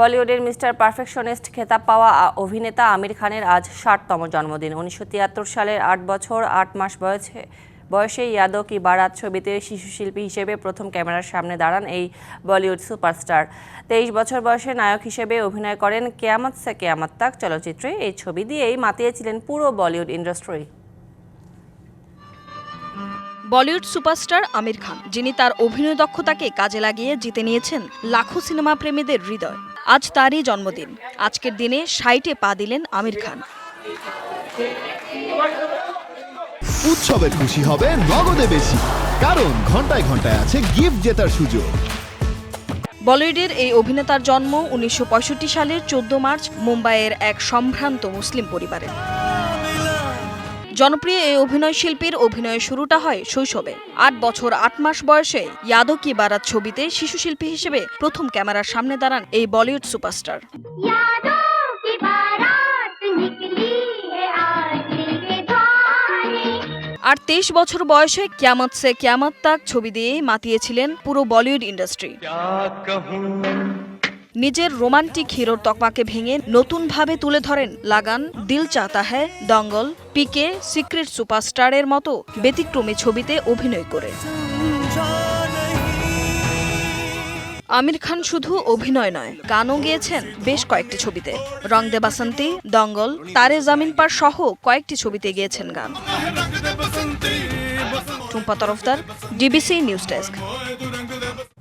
বলিউডের mister perfectionist খেতাব পাওয়া অভিনেতা আমির খানের আজ ষাটতম জন্মদিন। উনিশশো তিয়াত্তর সালের আট বছর, আট মাস বয়সে বয়সে ইয়াদো কি বারাত ছবিতে শিশুশিল্পী হিসেবে প্রথম ক্যামেরার সামনে দাঁড়ান এই বলিউড সুপারস্টার। তেইশ বছর বয়সে নায়ক হিসেবে অভিনয় করেন কেয়ামত সে কেয়ামত তাক চলচ্চিত্রে। এই ছবি দিয়েই মাতিয়েছিলেন পুরো বলিউড ইন্ডাস্ট্রি। বলিউড সুপারস্টার আমির খান, যিনি তার অভিনয় দক্ষতাকে কাজে লাগিয়ে জিতে নিয়েছেন লাখো সিনেমা প্রেমীদের হৃদয়। আজ তারই জন্মদিন। আজকের দিনে সাইটে পা দিলেন আমির খান। উৎসবে খুশি হবে নগদে বেশি কারণ ঘন্টায় ঘন্টায় আছে গিফট জেতার সুযোগ। বলিউডের এই অভিনেতার জন্ম উনিশশো পঁয়ষট্টি সালের চোদ্দ মার্চ মুম্বাইয়ের এক সম্ভ্রান্ত মুসলিম পরিবারে। জনপ্রিয় এই অভিনয় শিল্পীর অভিনয়ের শুরুটা হয় শৈশবে। আট বছর আট মাস বয়সে ইয়াদো কি বারাত ছবিতে শিশু শিল্পী হিসেবে প্রথম ক্যামেরার সামনে দাঁড়ান এই বলিউড সুপারস্টার। আর তেইশ বছর বয়সে ক্যামত সে ক্যামত তাক ছবি দিয়ে মাতিয়েছিলেন পুরো বলিউড ইন্ডাস্ট্রি। নিজের রোমান্টিক হিরোর তকমাকে ভেঙে নতুনভাবে তুলে ধরেন লাগান দিল চাতা হ্যায় দঙ্গল পিকে সিক্রেট সুপারস্টারের মতো ব্যতিক্রমী ছবিতে অভিনয় করে। আমির খান শুধু অভিনয় নয় গানও গেয়েছেন বেশ কয়েকটি ছবিতে। রং দে বাসন্তী দঙ্গল তারে জামিন পার সহ কয়েকটি ছবিতে গেয়েছেন গান। Tumpa Tarafdar DBC news desk.